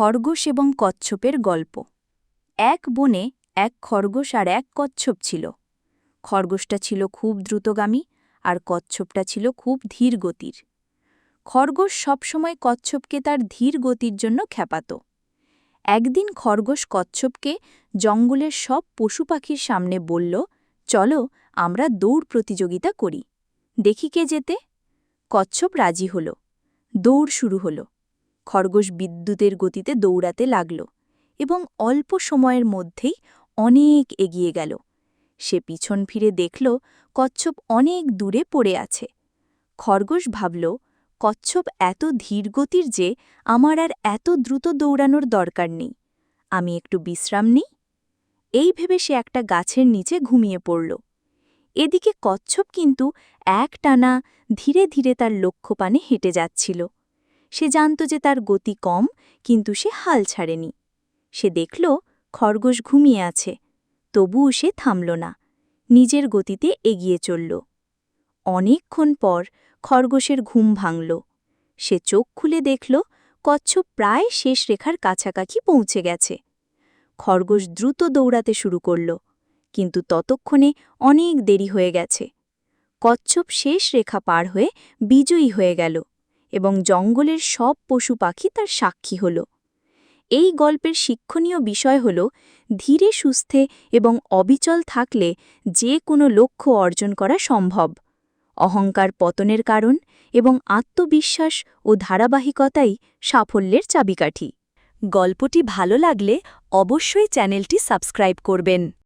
খরগোশ এবং কচ্ছপের গল্প। এক বনে এক খরগোশ আর এক কচ্ছপ ছিল। খরগোশটা ছিল খুব দ্রুতগামী আর কচ্ছপটা ছিল খুব ধীর গতির খরগোশ সবসময় কচ্ছপকে তার ধীর গতির জন্য খ্যাপাত। একদিন খরগোশ কচ্ছপকে জঙ্গলের সব পশু পাখির সামনে বলল, চলো আমরা দৌড় প্রতিযোগিতা করি। দেখি কে যেতে কচ্ছপ রাজি হল। দৌড় শুরু হলো। খরগোশ বিদ্যুতের গতিতে দৌড়াতে লাগল এবং অল্প সময়ের মধ্যেই অনেক এগিয়ে গেল। সে পিছন ফিরে দেখল কচ্ছপ অনেক দূরে পড়ে আছে। খরগোশ ভাবল, কচ্ছপ এত ধীরগতির যে আমার আর এত দ্রুত দৌড়ানোর দরকার নেই। আমি একটু বিশ্রাম নিই? এই ভেবে সে একটা গাছের নিচে ঘুমিয়ে পড়ল। এদিকে কচ্ছপ কিন্তু এক টানা ধীরে ধীরে তার লক্ষ্যপানে হেঁটে যাচ্ছিল। সে জানত যে তার গতি কম, কিন্তু সে হাল ছাড়েনি। সে দেখল খরগোশ ঘুমিয়ে আছে, তবুও সে থামল না, নিজের গতিতে এগিয়ে চলল। অনেকক্ষণ পর খরগোশের ঘুম ভাঙল। সে চোখ খুলে দেখল কচ্ছপ প্রায় শেষ রেখার কাছাকাছি পৌঁছে গেছে। খরগোশ দ্রুত দৌড়াতে শুরু করল, কিন্তু ততক্ষণে অনেক দেরি হয়ে গেছে। কচ্ছপ শেষ রেখা পার হয়ে বিজয়ী হয়ে গেল। এবং জঙ্গলের সব পশু পাখি তার সাক্ষী হল। এই গল্পের শিক্ষণীয় বিষয় হল, ধীরে সুস্থে এবং অবিচল থাকলে যে কোনো লক্ষ্য অর্জন করা সম্ভব। অহংকার পতনের কারণ এবং আত্মবিশ্বাস ও ধারাবাহিকতাই সাফল্যের চাবিকাঠি। গল্পটি ভালো লাগলে অবশ্যই চ্যানেলটি সাবস্ক্রাইব করবেন।